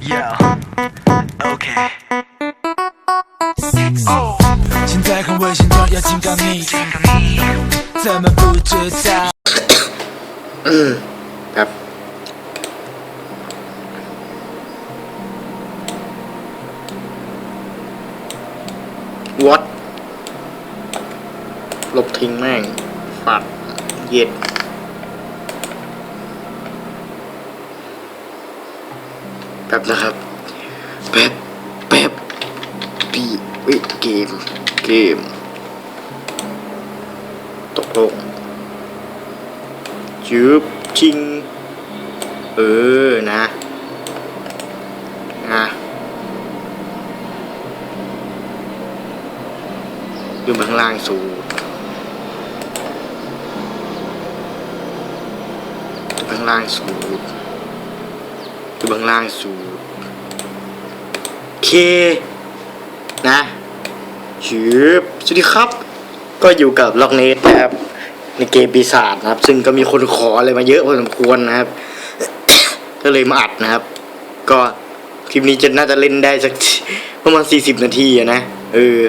Yeah, okay. Oh, 现在看微信中要警告你，怎么不知道？ ครับ วัดลบทิ้งแม่งฝัดเย็ด แป๊บนะครับ แป๊บ แป๊บปีเอ้ยเกม เกม ตกลงจืบชิง เออ นะนะดูข้างล่างสูดดูข้างล่างสู ดดูข้างล่างสูดเค นะชืบสวัสดีครับ ก็อยู่กับล็อกเนสนะครับ ในเกมปีศาจนะครับ ซึ่งก็มีคนขออะไรมาเยอะพอสมควรนะครับ ก็เลยมาอัดนะครับ ก็คลิปนี้จะน่าจะเล่นได้สักประมาณสี่สิบนาทีนะ เออ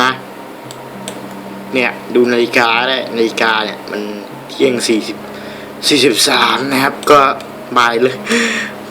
นะ เนี่ย ดูนาฬิกาได้ นาฬิกาเนี่ย มันเที่ยงสี่สิบสี่สิบสามนะครับ ก็ บายเลย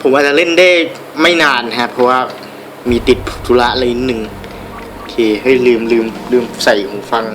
ผมอาจจะเล่นได้ไม่นานนะเพราะว่ามีติดธุระอะไรนิดหนึ่งโอเคเฮ้ยลืมลืมลืมใส่หูฟัง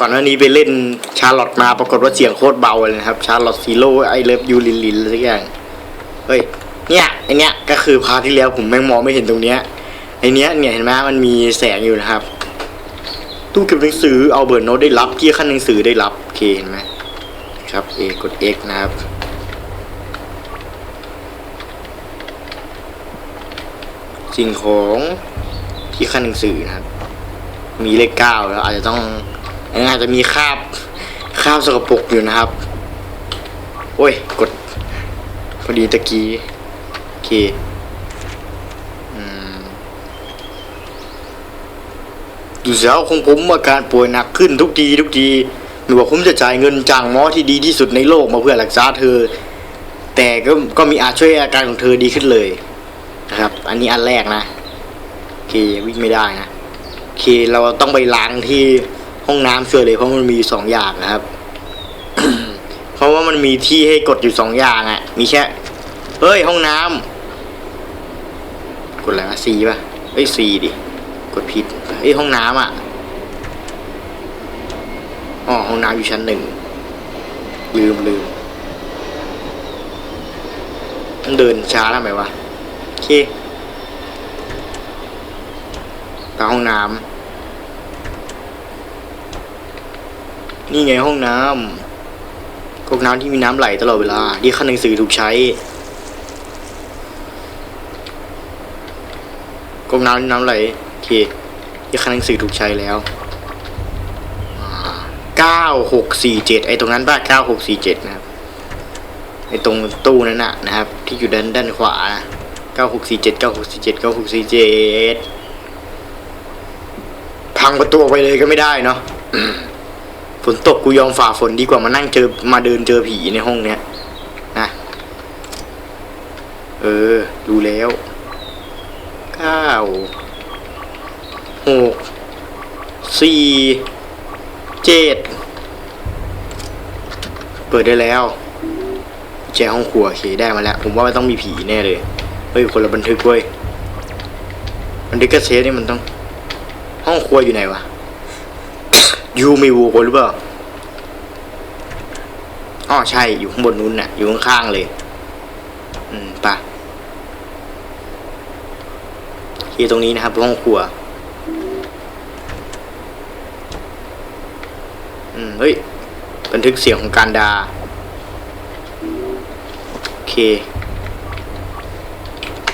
ก่อนหน้านี้ไปเล่นชาร์ลอตมาปรากฏว่าเสียงโคตรเบาเลยนะครับ ชาร์ลอตซีโร่ไอเลิฟยูลินลินอะไรสักอย่าง เฮ้ย เนี่ยไอเนี้ยก็คือพาที่แล้วผมแม่งมองไม่เห็นตรงเนี้ย ไอเนี้ยเนี่ยเห็นไหมมันมีแสงอยู่นะครับ ตู้เก็บหนังสือเอาเบิร์นโนตได้รับที่ขั้นหนังสือได้รับโอเคเห็นไหมครับ A กด X นะครับสิ่งของที่ขั้นหนังสือนะครับ มีเลขเก้าแล้วอาจจะต้องอาจจะมีคราบคราบสกปรกอยู่นะครับ โอ้ย กด พอดีตะกี้ โอเคอืม ดูเสียวของผมอาการป่วยหนักขึ้นทุกทีทุกทีไม่ว่าผมจะจ่ายเงินจ้างหมอที่ดีที่สุดในโลกมาเพื่อรักษาเธอ แต่ก็ก็มีอาจช่วยอาการของเธอดีขึ้นเลยนะครับ อันนี้อันแรกนะโอเควิ่งไม่ได้นะโอเคเราต้องไปล้างที่ห้องน้ำช่วยเลยเพราะมันมีสองอย่างนะครับ เพราะว่ามันมีที่ให้กดอยู่สองอย่างอะ่ะ มีแค่เฮ้ยห้องน้ำกดอะไรวะซีป่ะเอ้ยซีดิ กดผิดเอ้ยห้องน้ำอะอ๋อห้องน้ำอยู่ชั้นหนึ่งลืมลืมเดินช้าทำไมวะโอเคไปห้องน้ำนี่ไงห้องน้ำก๊อกน้ำที่มีน้ำไหลตลอดเวลาที่ขั้นหนังสือถูกใช้ก๊อกน้ำที่น้ำไหล เคที่ขั้นหนังสือถูกใช้แล้วเก้าหกสี่เจ็ดไอตรงนั้นป่ะเก้าหกสี่เจ็ดนะครับไอตรงตู้นั้นนะนะครับ ที่อยู่ด้านด้านขวาเก้าหกสี่เจ็ดเก้าหกสี่เจ็ดเก้าหกสี่เจ็ดพังประตูออกไปเลยก็ไม่ได้เนาะฝนตกกูยอมฝ่าฝนดีกว่ามานั่งเจอมาเดินเจอผีในห้องเนี้ยนะเออ ดูแล้วเก้า หกสี่เจ็ดเปิดได้แล้วแจห้องครัวโอเคได้มาแล้ว ผมว่ามันต้องมีผีแน่เลยเฮ้ยคนละบันทึกเว้ยบันทึกกระเซฟนี่มันต้อง ห้องครัวอยู่ไหนวะยูมีวูคนหรือเปล่าอ๋อใช่อยู่ข้างบนนู้นน่ะ อยู่ข้างๆเลย อืมปะที่ตรงนี้นะครับห้องครัว อืม เฮ้ย บันทึกเสียงของการดา โอเค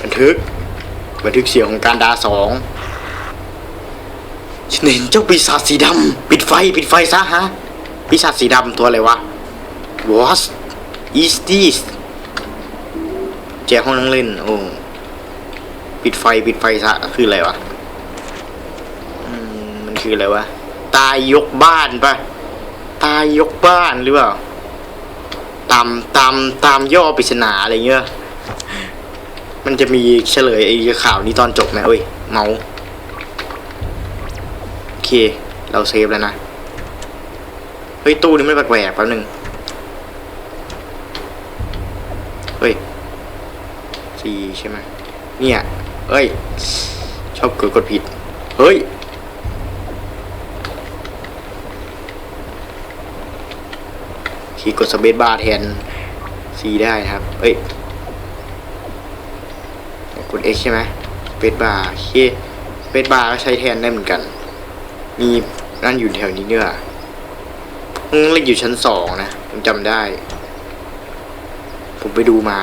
บันทึก บันทึกเสียงของการดาสองฉันเห็นเจ้าปีศาจสีดำปิดไฟ ปิดไฟซะฮะ ปีศาจสีดำตัวอะไรวะ What is this แจกห้องนั่งเล่น โอ้ ปิดไฟ ปิดไฟซะ คืออะไรวะ อืคืออะไรวะ ตายยกบ้านปะ ตายยกบ้านหรือเปล่า ตามตามตามย่อปริศนาอะไรเงี้ย มันจะมีเฉลยไอ้ข่าวนี้ตอนจบไหมเอ้ย เมาส์โอเค เราเซฟแล้วนะ เฮ้ย ตู้นี้ไม่แปลกๆแป๊บนึงเฮ้ยสี่ใช่ไหมเนี่ย เอ้ย ชอบกดกดผิด เฮ้ย ขีกดสเปซบาร์แทน C ได้ครับ เอ้ย กด X ใช่ไหมสเปซบาร์เคสเปซบาร์ก็ใช้แทนได้เหมือนกัน มีนั่นอยู่แถวนี้เนี่ยมึงเล่นอยู่ชั้นสองนะ ผมจำได้ ผมไปดูมา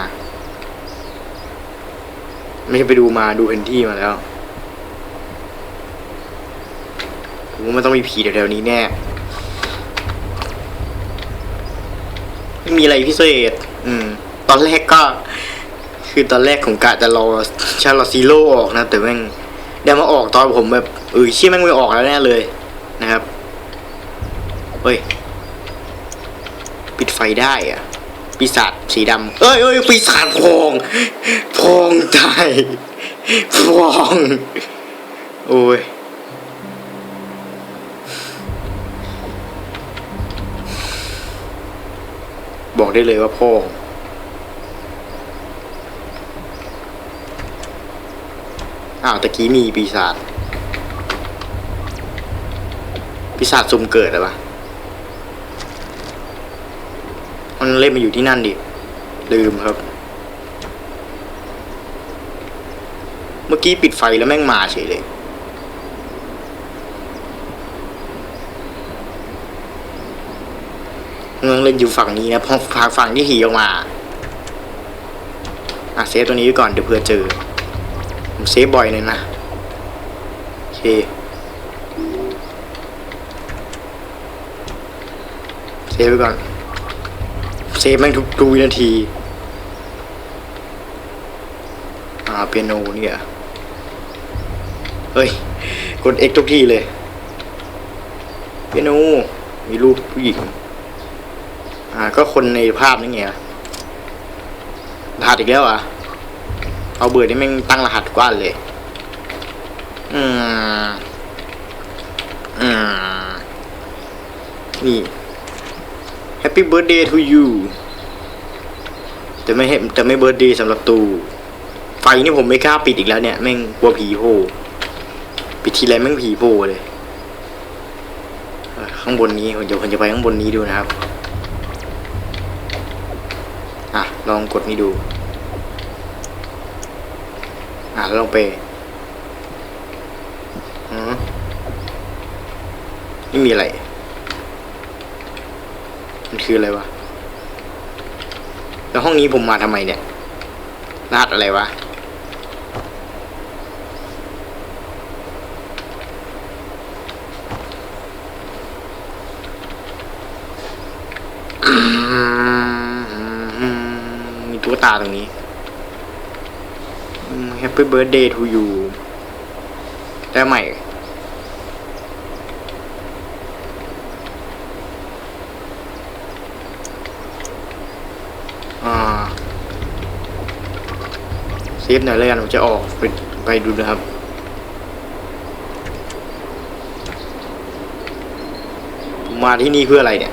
ไม่ใช่ไปดูมาดูแผนที่มาแล้วผมว่ามันต้องมีผีแถวๆนี้แน่ ไม่มีอะไรพิเศษ อืม ตอนแรกก็ คือตอนแรกของกะจะรอชาลอซีโร่ออกนะ แต่แม่งเดี๋ยวมาออกตอนผมแบบเออเชี่ยแม่งไม่ออกแล้วแน่เลยนะครับเฮ้ย ปิดไฟได้อะปีศาจสีดำเอ้ยเอ้ยปีศาจพองพองตายพอง โอ้ย บอกได้เลยว่าพ่อ อ้าวตะกี้มีปีศาจ ปีศาจซุ่มเกิดหรอวะมันเล่นมาอยู่ที่นั่นดิ ลืมครับ เมื่อกี้ปิดไฟแล้วแม่งมาเฉยเลย เมืองเล่นอยู่ฝั่งนี้นะพอฝั่งฝั่งที่หีออกมาอะเซฟตัวนี้ไว้ก่อนเดี๋ยวเผื่อเจอผมเซฟบ่อยเลยนะโอเคเซฟไว้ก่อนเซฟแม่งทุกทุกวินาทีอ่าเปียโนเนี่ยเฮ้ยกด X ทุกที่เลยเปียโนมีรูปผู้หญิง อ่า ก็คนในภาพนั่ไงรหัสอีกแล้วอะ เอาเบื่อนี่แม่งตั้งรหัสทุกอันเลย อืม อืม นี่ Happy birthday to you แต่ไม่ให้แต่ไม่เบิร์ดเดย์สำหรับตู ไฟนี่ผมไม่กล้าปิดอีกแล้วเนี่ย แม่งกลัวผีโผล่ปิดทีไรแม่งผีโผล่เลย ข้างบนนี้เดี๋ยวผมจะไปข้างบนนี้ดูนะครับ อะ ลองกดนี่ดู อ่าแล้วลองไปอืมไม่มีอะไร มันคืออะไรวะ แล้วห้องนี้ผมมาทำไมเนี่ยรหัสอะไรวะ มีตุ๊กตาตรงนี้ Happy birthday to you ได้ใหม่อ่าเซฟหน่อยเลยกันผมจะออกไปไปดูนะครับมาที่นี่เพื่ออะไรเนี่ย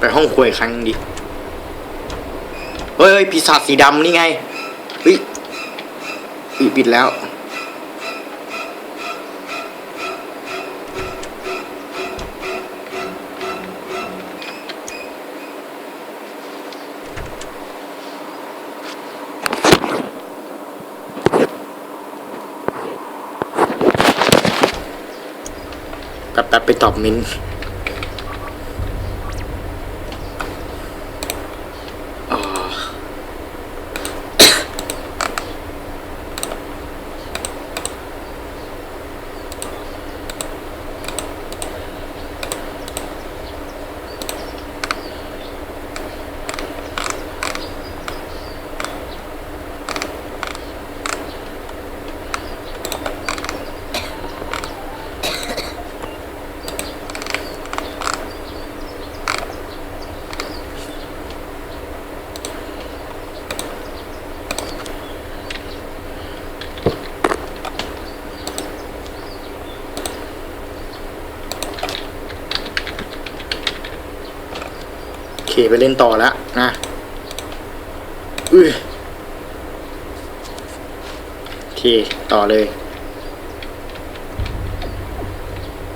ไปห้องครัวอีกครั้งดิเฮ้ยปีศาจสีดำนี่ไงเฮ้ยปิดปิดแล้วแป๊บไปตอบมิน เคไปเล่นต่อแล้วนะอุ้ยโอเคต่อเลย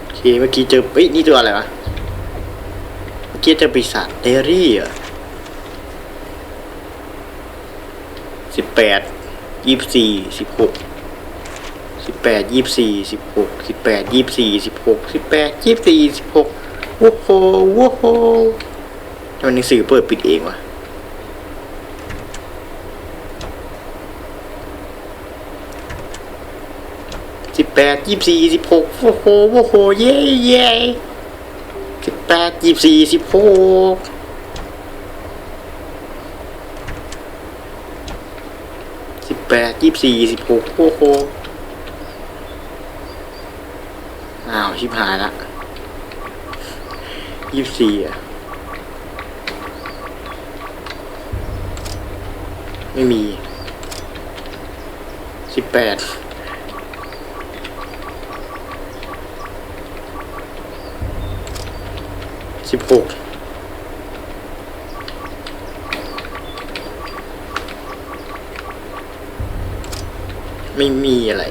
โอเคเมื่อกี้เจอเฮ้ยนี่ตัวอะไรวะเมื่อกี้เจอปีศาจเดรี่เหรอสิบแปดยี่สี่สิบหกสิบแปดยี่สี่สิบหกสิบแปดยี่สี่สิบหกสิบแปดยี่สี่สิบหกว้โหว้โหำไมหนังสือเปิดปิดเองวะสิบแปดยี่สี่สิบหกว้โหว้โหเย้เย้สิบแปดยี่สี่สิบหกสิบแปดยี่สี่สิบหกโอ้โหอ้าวชิบหายละยี่สี่อะ ไม่มีสิบแปดสิบหกไม่มีอะไร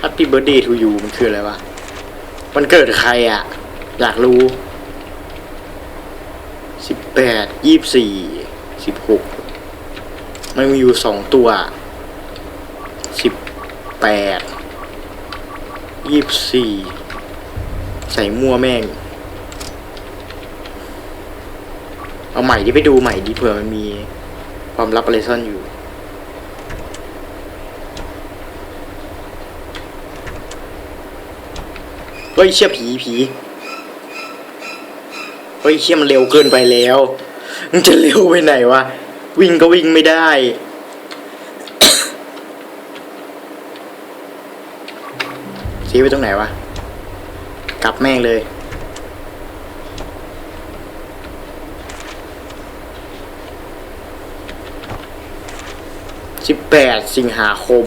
Happy Birthday to you มันคืออะไรวะ มันเกิดใครอะ่ะ อยากรู้สิบแปดยี่สี่สิบหก มันมีอยู่สองตัวสิบแปดยี่สี่ใส่มั่วแม่ง เอาใหม่ดิไปดูใหม่ดิเผื่อมันมีความลับอะไรซ่อนอยู่เฮ้ยเชี่ยผีผีเฮ้ยเชี่ยมันเร็วเกินไปแล้ว มันจะเร็วไปไหนวะ วิ่งก็วิ่งไม่ได้ ชี้ไปตรงไหนวะ กลับแม่งเลย สิบแปดสิงหาคม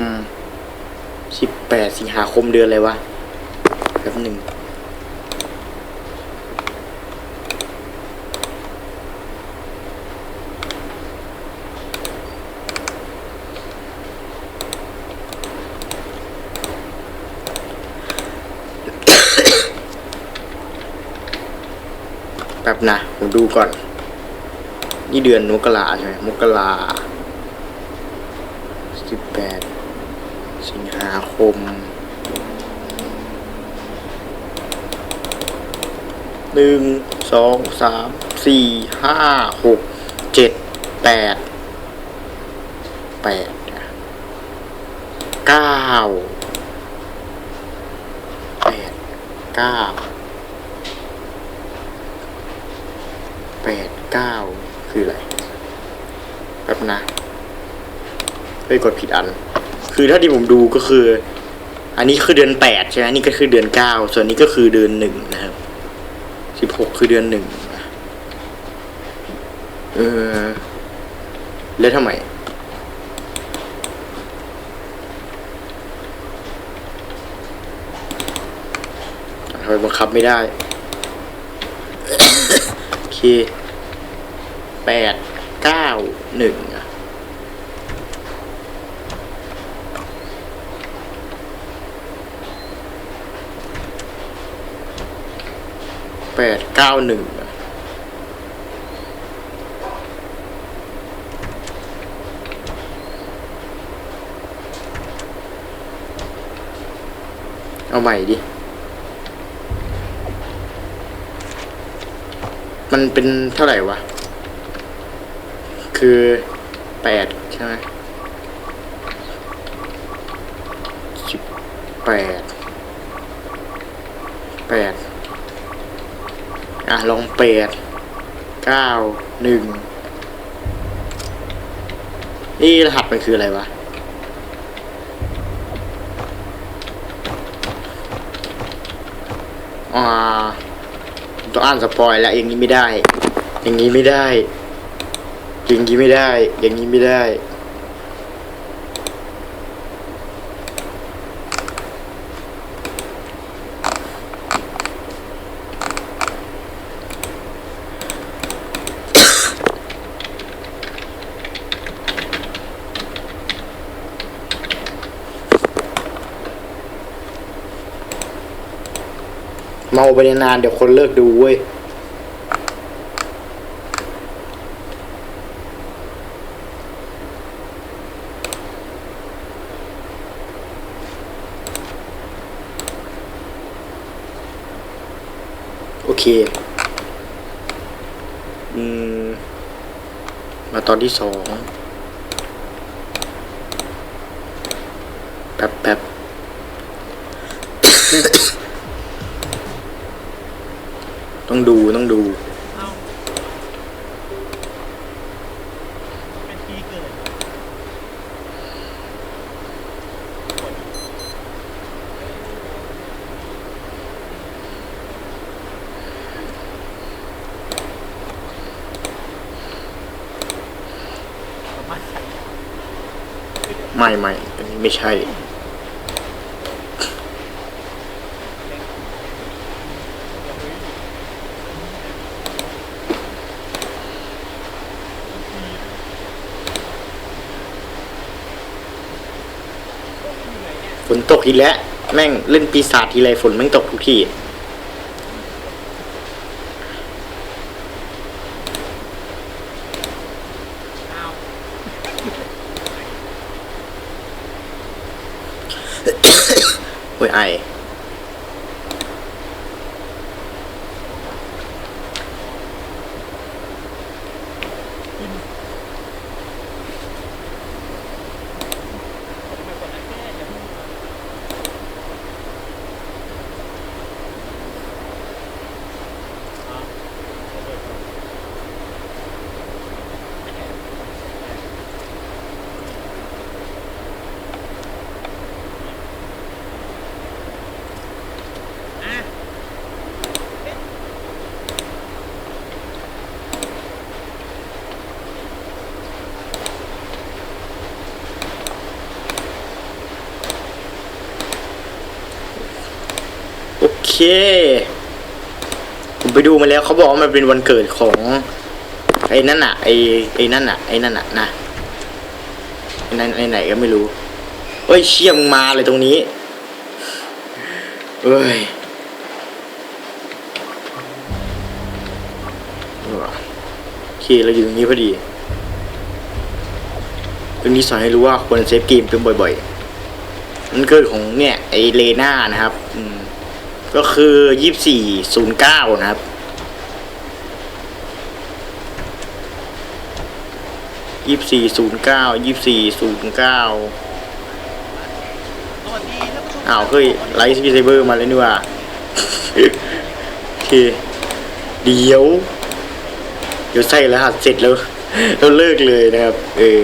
สิบแปดสิงหาคมเดือนอะไรวะ แป๊บหนึ่งแป๊บนะผมดูก่อน นี่เดือนมกราใช่ไหมมกราสิบแปดสิงหาคมหนึ่งสองสามสี่ห้าหกเจ็ดแปดแปดเก้าแปดเก้า แปดเก้าคืออะไรแป๊บนะเฮ้ยกดผิดอัน คือถ้าที่ผมดูก็คือ อันนี้คือเดือนแปดใช่ไหมนี่ก็คือเดือนเก้าส่วนนี้ก็คือเดือนหนึ่งนะครับสิบหกคือเดือนหนึ่งเออแล้วทำไมทำไมบังคับไม่ได้ แปดเก้าหนึ่งแปดเก้าหนึ่งเอาใหม่ดิ มันเป็นเท่าไหร่วะ คือแปดใช่ไหมสิบแปดแปดอะลองแปดเก้าหนึ่งนี่รหัสมันคืออะไรวะอ่า ต้องอ่านสปอยแล้วอย่างนี้ไม่ได้ อย่างนี้ไม่ได้ อย่างนี้ไม่ได้ อย่างนี้ไม่ได้ เมาไปนานเดี๋ยวคนเลิกดูเว้ยโอเค อืม มาตอนที่สอง แป๊บแป๊บ ต้องดูต้องดู เอาเป็นปีเกิดประมาณใส่ ไม่ไม่อันนี้ไม่ใช่ ฝนตกอีกแล้ว แม่งเล่นปีศาจทีไรฝนแม่งตกทุกที เอา โอ้ยไอ ผมไปกดนั้นแค่จะเพิ่งเอาเอาเปิดก่อนอะ โอ เค ผมไปดูมาแล้วเขาบอกว่ามันเป็นวันเกิดของ ไอ้นั่นน่ะไอ้ไอ้นั่นน่ะไอ้นั่นน่ะนะไอ้นั่นไอ้ไหนก็ไม่รู้เอ้ยเชี่ยมงมาเลยตรงนี้เอ้ยโอเคเราอยู่ตรงนี้พอดีตรงนี้สอนให้รู้ว่าควรเซฟเกมเป็นบ่อยๆมันเกิดของเนี่ยไอเลน่านะครับ อืม ก็คือยี่สี่ศูนย์เก้านะครับ ยี่สี่ศูนย์เก้า ยี่สี่ศูนย์เก้าสวัสดีท่านผู้ชมอ้าวเฮ้ยไลท์ซีเซเบอร์มาแล้วนี่ว่า โอเค เดี๋ยว เดี๋ยวใส่รหัสเสร็จแล้วเราเลิกเลยนะครับ เออ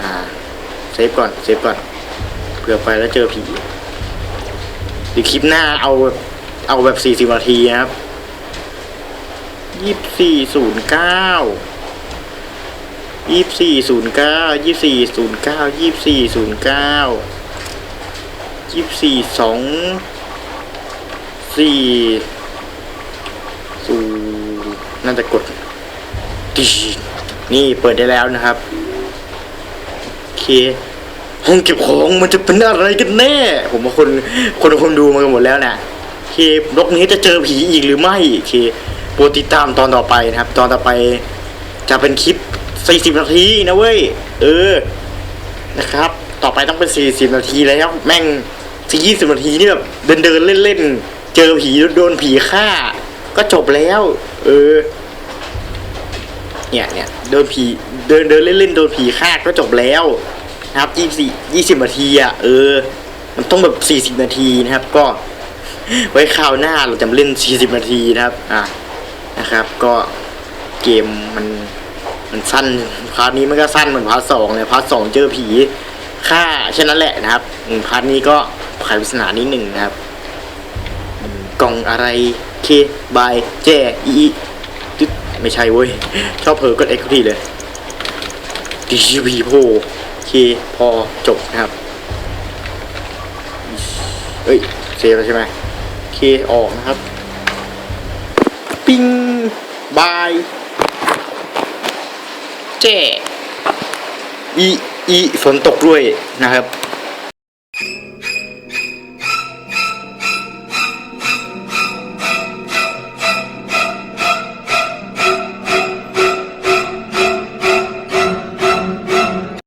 อ่า เซฟก่อน เซฟก่อนเผื่อไปแล้วเจอผี ดี๋ยวคลิปหน้าเอาเอาแบบสี่สิบนาทีครับยี่สี่ศูนย์เก้ายี่สี่ศูนย์เก้ายี่สี่ศูนย์เก้ายี่สี่ศูนย์เก้ายี่สี่สองสี่ศูนย์น่าจะกดดีนี่เปิดได้แล้วนะครับ โอเค ห้องเก็บของมันจะเป็นอะไรกันแน่ ผมว่าคนคนคงดูมากันหมดแล้วนะโอเคนกนี้จะเจอผีอีกหรือไม่โอเคโปรดติดตามตอนต่อไปนะครับ ตอนต่อไปจะเป็นคลิป 40 นาทีนะเว้ย เออ นะครับ ต่อไปต้องเป็น 40 นาทีแล้ว แม่งสี่20นาทีนี่แบบเดินเดินๆเล่นๆ เจอผีโดนผีฆ่า ก็จบแล้ว เออ เนี่ยเนี่ยเดินผีเดินเดินเล่นๆโดนผีฆ่าก็จบแล้ว นะครับยี่สิบยี่สิบนาทีอะเออ มันต้องแบบสี่สิบนาทีนะครับ ก็ไว้คราวหน้าเราจะมาเล่นสี่สิบนาทีนะครับ อะนะครับ ก็เกมมันมันสั้นพาร์ทนี้มันก็สั้นเหมือนพาร์ทสองเลยพาร์ทสองเจอผีฆ่าแค่นั้นแหละนะครับพาร์ทนี้ก็ไขปริศนานิดหนึ่งนะครับกล่องอะไรเคบายแจอีตึ๊ดไม่ใช่เว้ยชอบเพอกดเอ็กซ์ทีเลยดีวีโพโอ เคพอจบนะครับเอ้ยเซฟแล้วใช่ไหมโอเคออกนะครับ ปิ้งบายเจ้อีอีฝนตกด้วยนะครับ